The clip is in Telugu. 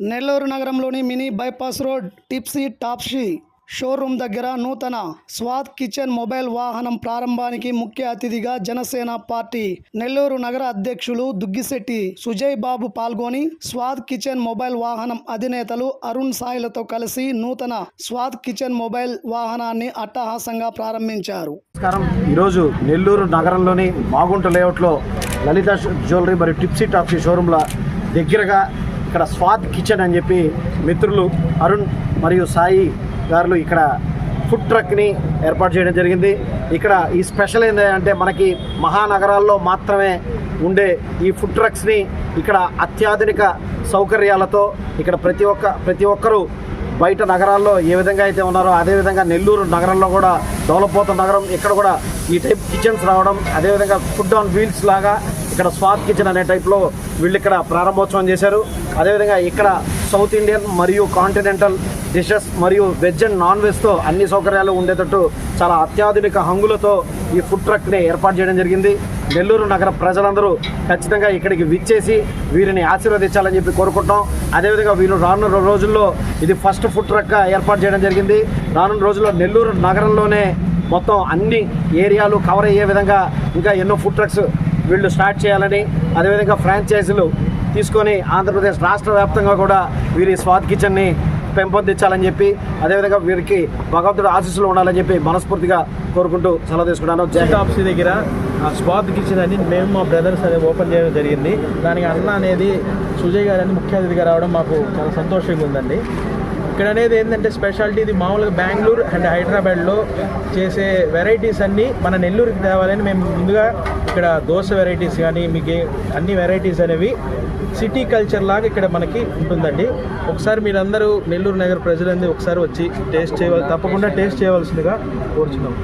నెల్లూరు నగరంలోని mini bypass road Tipsy Topsy showroom దగ్గర నూతన స్వాత్ కిచెన్ మొబైల్ వాహనం ప్రారంభానికి ముఖ్య అతిథిగా జనసేన పార్టీ నెల్లూరు నగర అధ్యక్షులు దుగ్గిశెట్టి సుజయ్ బాబు పాల్గొని స్వాత్ కిచెన్ మొబైల్ వాహనం అధినేతలు అరుణ్ సాయిలతో కలిసి నూతన స్వాత్ కిచెన్ మొబైల్ వాహనాన్ని అట్టహాసంగా ప్రారంభించారు. నమస్కారం. ఈరోజు నెల్లూరు నగరంలోని మాగుంట లేఅవుట్లో లలిత జ్యువెలరీ మరియు టిప్సీ టాప్సీ షోరూమ్ల దగ్గరగా ఇక్కడ స్వాద్ కిచెన్ అని చెప్పి మిత్రులు అరుణ్ మరియు సాయి గారు ఇక్కడ ఫుడ్ ట్రక్ని ఏర్పాటు చేయడం జరిగింది. ఇక్కడ ఈ స్పెషల్ ఏంటంటే మనకి మహానగరాల్లో మాత్రమే ఉండే ఈ ఫుడ్ ట్రక్స్ని ఇక్కడ అత్యాధునిక సౌకర్యాలతో ఇక్కడ ప్రతి ఒక్క ప్రతి ఒక్కరూ బయట నగరాల్లో ఏ విధంగా అయితే ఉన్నారో అదేవిధంగా నెల్లూరు నగరంలో కూడా డెవలప్ అవుతున్న నగరం. ఇక్కడ కూడా ఈ టైప్ కిచెన్స్ రావడం అదేవిధంగా ఫుడ్ ఆన్ వీల్స్ లాగా ఇక్కడ స్వాత్ కిచెన్ అనే టైప్లో వీళ్ళు ఇక్కడ ప్రారంభోత్సవం చేశారు. అదేవిధంగా ఇక్కడ సౌత్ ఇండియన్ మరియు కాంటినెంటల్ డిషెస్ మరియు వెజ్ అండ్ నాన్ వెజ్తో అన్ని సౌకర్యాలు ఉండేటట్టు చాలా అత్యాధునిక హంగులతో ఈ ఫుడ్ ట్రక్ని ఏర్పాటు చేయడం జరిగింది. నెల్లూరు నగర ప్రజలందరూ ఖచ్చితంగా ఇక్కడికి విచ్చేసి వీరిని ఆశీర్వదించాలని చెప్పి కోరుకుంటాం అదేవిధంగా వీరు రానున్న రోజుల్లో ఇది ఫస్ట్ ఫుడ్ ట్రక్ ఏర్పాటు చేయడం జరిగింది. రానున్న రోజుల్లో నెల్లూరు నగరంలోనే మొత్తం అన్ని ఏరియాలు కవర్ అయ్యే విధంగా ఇంకా ఎన్నో ఫుడ్ ట్రక్స్ వీళ్ళు స్టార్ట్ చేయాలని అదేవిధంగా ఫ్రాంచైజీలు తీసుకొని ఆంధ్రప్రదేశ్ రాష్ట్ర వ్యాప్తంగా కూడా వీరి స్వాద్ కిచెన్ని పెంపొందించాలని చెప్పి అదేవిధంగా వీరికి భగవంతుడు ఆశీస్సులు ఉండాలని చెప్పి మనస్ఫూర్తిగా కోరుకుంటూ సెలవు తీసుకున్నాను జై దగ్గర ఆ స్వాద్ కిచెన్ అని మేము మా బ్రదర్స్ అనేది ఓపెన్ చేయడం జరిగింది. దానికి అన్న అనేది సుజయ్ గారు అని ముఖ్య అతిథిగా రావడం మాకు చాలా సంతోషంగా ఉందండి. ఇక్కడ అనేది ఏంటంటే స్పెషాలిటీ ఇది మామూలుగా బెంగళూరు అండ్ హైదరాబాద్లో చేసే వెరైటీస్ అన్నీ మన నెల్లూరుకి తేవాలని మేము ముందుగా ఇక్కడ దోశ వెరైటీస్ కానీ మీకు అన్ని వెరైటీస్ అనేవి సిటీ కల్చర్ లాగా ఇక్కడ మనకి ఉంటుందండి. ఒకసారి మీరందరూ నెల్లూరు నగర ప్రజలందరూ ఒకసారి వచ్చి టేస్ట్ చేయవలసి తప్పకుండా టేస్ట్ చేయవలసిందిగా కోరుచున్నాం.